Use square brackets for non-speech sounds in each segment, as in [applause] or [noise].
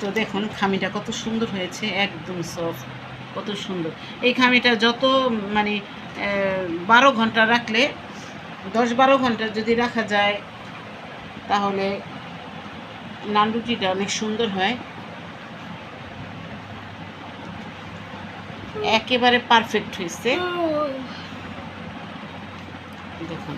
তো দেখুন খামিটা কত সুন্দর হয়েছে একদম সফট কত সুন্দর। এই খামিটা যত মানে বারো ঘণ্টা রাখলে দশ বারো ঘণ্টা যদি রাখা যায় তাহলে নান রুটিটা অনেক সুন্দর হয়। একেবারে পারফেক্ট হয়েছে। দেখুন।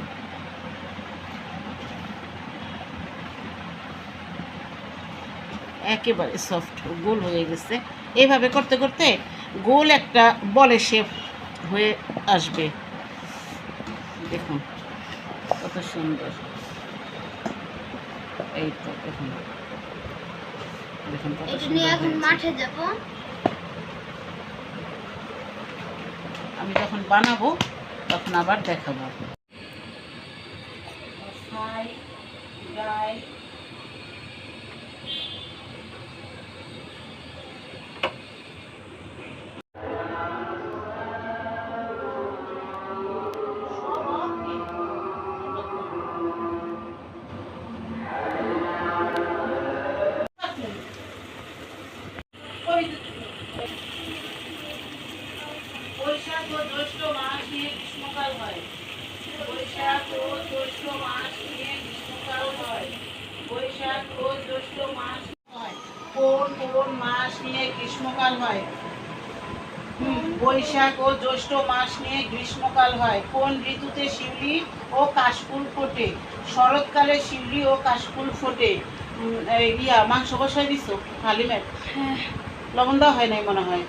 একেবারে সফট গোল হয়ে গেছে। এইভাবে করতে করতে গোল একটা বলে শেপ হয়ে আসবে। দেখুন কত সুন্দর। এই তো দেখুন। দেখুন কত। মাঠে যাব। আমি যখন বানাবো তখন আবার দেখাবো। জ্যৈষ্ঠ মাস নিয়ে গ্রীষ্মকাল হয়। বৈশাখ ও জ্যৈষ্ঠ মাস হয় কোন কোন মাস নিয়ে গ্রীষ্মকাল হয় বৈশাখ ও জ্যৈষ্ঠ মাস নিয়ে গ্রীষ্মকাল হয় কোন ঋতুতে শিউলি ও কাশফুল ফোটে। শরৎকালে শিউলি ও কাশফুল ফোটে। ইয়া মাংস বসাই দিছো হালিমের হ্যাঁ লবণ দেওয়া হয় নাই মনে হয়?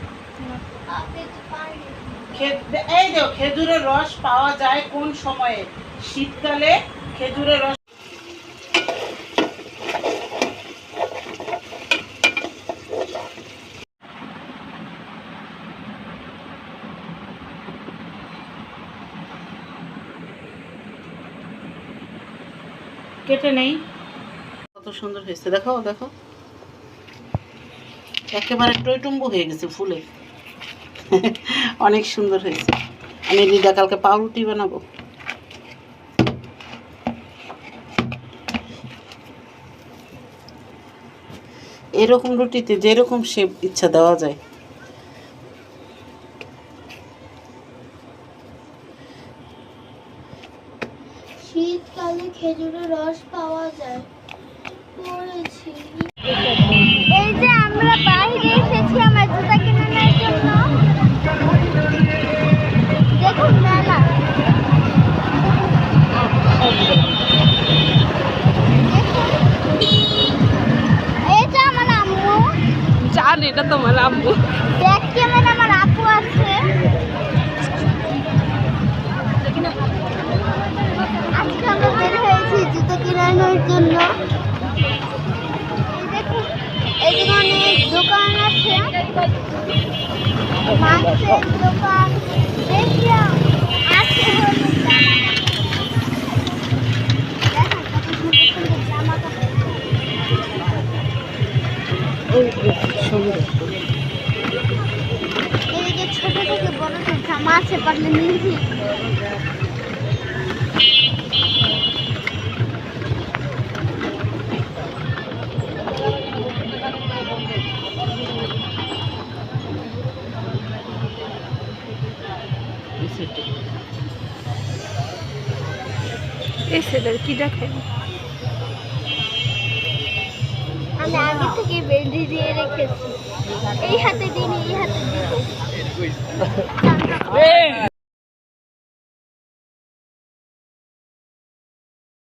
এই দেখো খেজুরের রস পাওয়া যায় কোন সময়ে? শীতকালে খেজুরের রস কেটে নেই। কত সুন্দর হয়েছে। দেখো দেখো একেবারে টইটুম্বু হয়ে গেছে ফুলে। [laughs] অনেক সুন্দর হয়েছে। আমি দিদা কালকে পাউরুটি বানাবো। এরকম রুটিতে যেরকম শেপ ইচ্ছা দেওয়া যায়। শীতকালে খেজুরের রস পাওয়া যায়। পড়েছি। এটা তোমার আম্মু ব্যাক ক্যামেরা আমার আপু আছে। বের হয়েছি জুতো জন্য। দোকান আছে। দোকান। দেখলাম, আছে। সুন্দর ছোট থেকে বড় আছে পারলে নিয়েছি সেটার কি দেখাই আমি আগে থেকে বেঁধে দিয়ে রেখেছি। এই হাতে দিন এই হাতে দিব